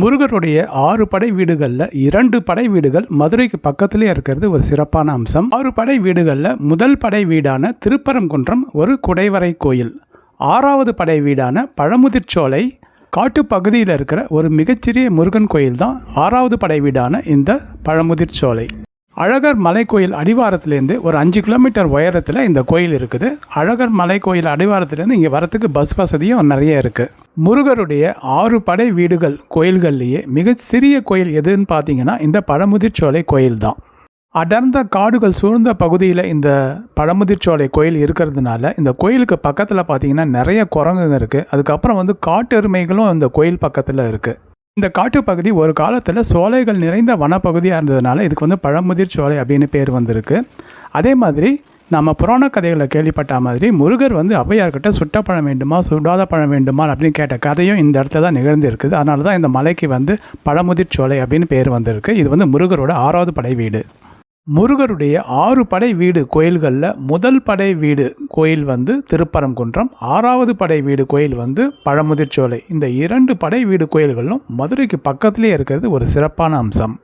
முருகருடைய ஆறு படை வீடுகளில் இரண்டு படை வீடுகள் மதுரைக்கு பக்கத்திலே இருக்கிறது ஒரு சிறப்பான அம்சம். ஆறு படை வீடுகளில் முதல் படை வீடான திருப்பரங்குன்றம் ஒரு குடைவரை கோயில். ஆறாவது படை வீடான பழமுதிர்ச்சோலை காட்டுப்பகுதியில் இருக்கிற ஒரு மிகச்சிறிய முருகன் கோயில் தான் ஆறாவது படை வீடான இந்த பழமுதிர்ச்சோலை. அழகர் மலை கோயில் அடிவாரத்துலேருந்து ஒரு அஞ்சு கிலோமீட்டர் உயரத்தில் இந்த கோயில் இருக்குது. அழகர் மலை கோயில் அடிவாரத்துலேருந்து இங்கே வரத்துக்கு பஸ் வசதியும் நிறைய இருக்குது முருகருடைய ஆறு படை வீடுகள் கோயில்கள்லேயே மிக சிறிய கோயில் எதுன்னு பார்த்தீங்கன்னா இந்த பழமுதிர்ச்சோலை கோயில் தான் அடர்ந்த காடுகள் சூழ்ந்த பகுதியில் இந்த பழமுதிர்ச்சோலை கோயில் இருக்கிறதுனால இந்த கோயிலுக்கு பக்கத்தில் பார்த்தீங்கன்னா நிறைய குரங்குங்க இருக்குது அதுக்கப்புறம் வந்து காட்டு எருமைகளும் இந்த கோயில் பக்கத்தில் இருக்குது இந்த காட்டுப்பகுதி ஒரு காலத்தில் சோலைகள் நிறைந்த வனப்பகுதியாக இருந்ததுனால இதுக்கு வந்து பழமுதிர் சோலை அப்படின்னு பேர் வந்திருக்கு. அதே மாதிரி நம்ம புராண கதைகளை கேள்விப்பட்ட மாதிரி முருகர் வந்து ஔவையார்கிட்ட சுட்ட பழம் வேண்டுமா சுடாத பழம் வேண்டுமா அப்படின்னு கேட்ட கதையும் இந்த இடத்துல தான் நிகழ்ந்திருக்குது அதனால தான் இந்த மலைக்கு வந்து பழமுதிர் சோலை அப்படின்னு பேர் வந்திருக்கு. இது வந்து முருகரோட ஆறாவது படை வீடு. முருகருடைய ஆறு படை வீடு கோயில்களில் முதல் படை வீடு கோயில் வந்து திருப்பரங்குன்றம் ஆறாவது படை வீடு கோயில் வந்து பழமுதிர்ச்சோலை. இந்த இரண்டு படை வீடு கோயில்களும் மதுரைக்கு பக்கத்திலே இருக்கிறது ஒரு சிறப்பான அம்சம்.